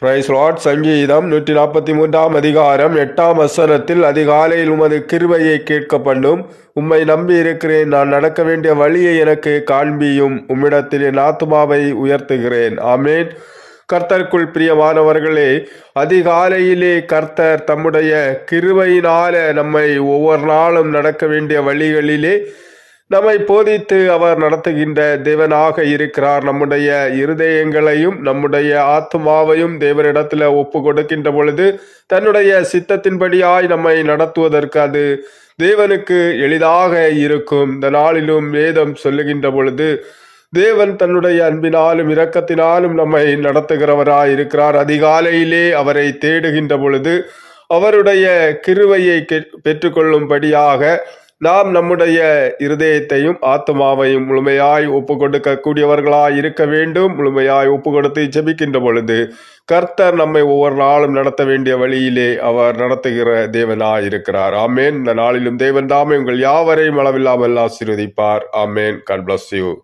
Price Lord சங்கீதம் நூற்றி நாற்பத்தி மூன்றாம் அதிகாரம் எட்டாம் வசனத்தில் அதிகாலையில் உமது கிருபையை கேட்க பண்ணும் உம்மை நம்பி இருக்கிறேன். நான் நடக்க வேண்டிய வழியை எனக்கு காண்பியும். உம்மிடத்தில் என் ஆத்மாவை உயர்த்துகிறேன். ஆமேன். கர்த்தருக்குள் பிரியமானவர்களே அதிகாலையிலே கர்த்தர் தம்முடைய கிருபையினால நம்மை ஒவ்வொரு நாளும் நடக்க வேண்டிய வழிகளிலே நம்மை போதித்து அவர் நடத்துகின்ற தேவனாக இருக்கிறார். நம்முடைய இருதயங்களையும் நம்முடைய ஆத்மாவையும் தேவனிடத்தில் ஒப்பு கொடுக்கின்ற பொழுது தன்னுடைய சித்தத்தின்படியாய் நம்மை நடத்துவதற்கு அது தேவனுக்கு எளிதாக இருக்கும். இந்த நாளிலும் வேதம் சொல்லுகின்ற பொழுது தேவன் தன்னுடைய அன்பினாலும் இரக்கத்தினாலும் நம்மை நடத்துகிறவராய் இருக்கிறார். அதிகாலையிலே அவரை தேடுகின்ற பொழுது அவருடைய கிருவையை பெற்றுக்கொள்ளும்படியாக நாம் நம்முடைய இருதயத்தையும் ஆத்மாவையும் முழுமையாய் ஒப்பு கொடுக்கக்கூடியவர்களாய் இருக்க வேண்டும். முழுமையாய் ஒப்பு கொடுத்து ஜெபிக்கின்ற பொழுது கர்த்தர் நம்மை ஒவ்வொரு நாளும் நடத்த வேண்டிய வழியிலே அவர் நடத்துகிற தேவனாய் இருக்கிறார். ஆமேன். இந்த நாளிலும் தேவன் தாமே உங்கள் யாவரையும் அளவில்லாமல் ஆசீர்வதிப்பார். ஆமேன். God bless you